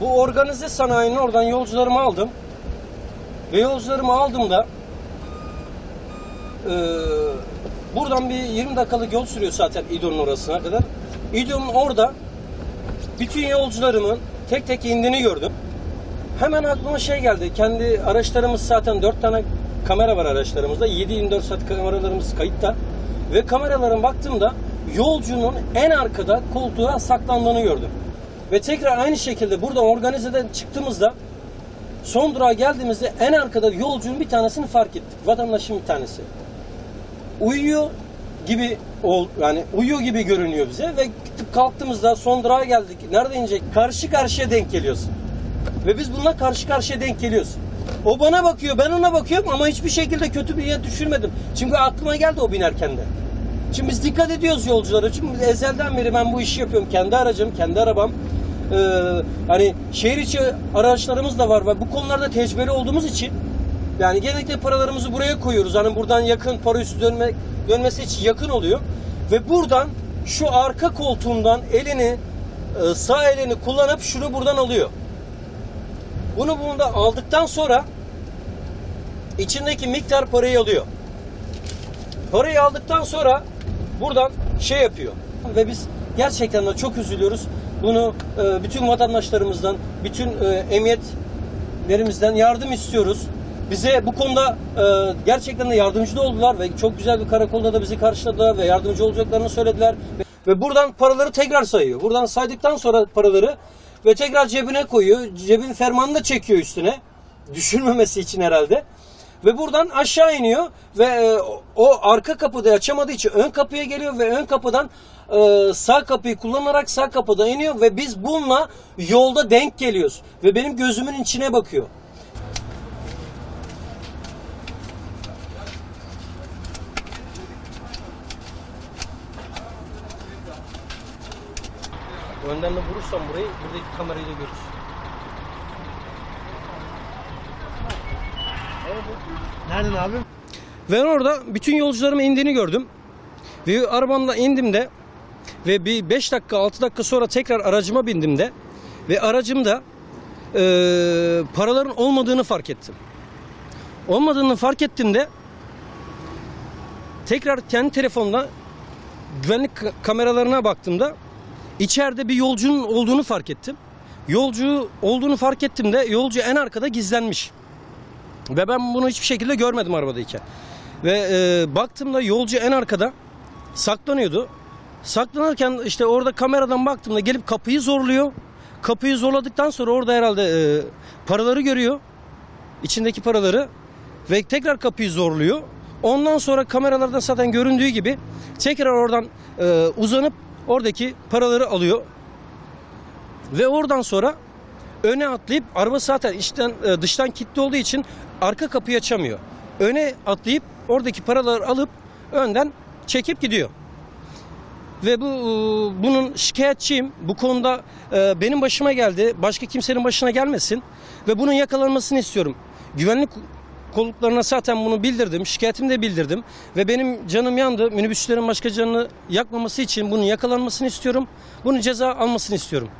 bu organize sanayinin oradan yolcularımı aldım. Ve yolcularımı aldığımda eee buradan bir 20 dakikalık yol sürüyor zaten İdo'nun orasına kadar. İdo'nun orada bütün yolcularımın tek tek indiğini gördüm. Hemen aklıma şey geldi. Kendi araçlarımız zaten 4 tane kamera var araçlarımızda. 7-24 saat kameralarımız kayıtta. Ve kameraların baktığımda yolcunun en arkada koltuğa saklandığını gördüm. Ve tekrar aynı şekilde buradan organizeden çıktığımızda son durağa geldiğimizde en arkada yolcunun bir tanesini fark ettik. Vatandaşın bir tanesi. Uyuyor gibi ol yani uyuyor gibi görünüyor bize ve kalktığımızda son durağa geldik. Nerede inecek? Karşı karşıya denk geliyoruz. Ve biz bununla karşı karşıya denk geliyoruz. O bana bakıyor, ben ona bakıyorum ama hiçbir şekilde kötü bir yere düşürmedim. Çünkü aklıma geldi o binerken de. Şimdi biz dikkat ediyoruz yolculara. Çünkü ezelden beri ben bu işi yapıyorum. Kendi aracım, kendi arabam. Ee, hani şehir içi araçlarımız da var bu konularda tecrübeli olduğumuz için yani genellikle paralarımızı buraya koyuyoruz. Hani buradan yakın para üstü dönmek, dönmesi için yakın oluyor. Ve buradan şu arka koltuğundan elini e, sağ elini kullanıp şunu buradan alıyor. Bunu bunda aldıktan sonra içindeki miktar parayı alıyor. Parayı aldıktan sonra buradan şey yapıyor. Ve biz gerçekten de çok üzülüyoruz. Bunu e, bütün vatandaşlarımızdan, bütün e, emniyetlerimizden yardım istiyoruz. Bize bu konuda e, gerçekten de yardımcı da oldular ve çok güzel bir karakolda da bizi karşıladılar ve yardımcı olacaklarını söylediler. Ve buradan paraları tekrar sayıyor. Buradan saydıktan sonra paraları ve tekrar cebine koyuyor. Cebin fermanını da çekiyor üstüne. Düşürmemesi için herhalde. Ve buradan aşağı iniyor ve e, o arka kapıda açamadığı için ön kapıya geliyor ve ön kapıdan e, sağ kapıyı kullanarak sağ kapıda iniyor ve biz bununla yolda denk geliyoruz. Ve benim gözümün içine bakıyor. Önden de vurursam burayı buradaki kamerayı da görürsün. Nereden abi? Ben orada bütün yolcularımın indiğini gördüm. Ve arabamla indim de ve bir 5 dakika 6 dakika sonra tekrar aracıma bindim de ve aracımda eee paraların olmadığını fark ettim. Olmadığını fark ettim de tekrar kendi telefonla güvenlik ka- kameralarına baktığımda içeride bir yolcunun olduğunu fark ettim. Yolcu olduğunu fark ettim de yolcu en arkada gizlenmiş. Ve ben bunu hiçbir şekilde görmedim arabadayken. Ve e, baktığımda yolcu en arkada saklanıyordu. Saklanırken işte orada kameradan baktığımda gelip kapıyı zorluyor. Kapıyı zorladıktan sonra orada herhalde e, paraları görüyor. İçindeki paraları. Ve tekrar kapıyı zorluyor. Ondan sonra kameralardan zaten göründüğü gibi tekrar oradan e, uzanıp oradaki paraları alıyor. Ve oradan sonra öne atlayıp araba zaten içten e, dıştan kilitli olduğu için arka kapıyı açamıyor. Öne atlayıp oradaki paraları alıp önden çekip gidiyor. Ve bu e, bunun şikayetçiyim. Bu konuda e, benim başıma geldi. Başka kimsenin başına gelmesin ve bunun yakalanmasını istiyorum. Güvenlik kolluklarına zaten bunu bildirdim. Şikayetimi de bildirdim. Ve benim canım yandı. Minibüslerin başka canını yakmaması için bunun yakalanmasını istiyorum. Bunun ceza almasını istiyorum.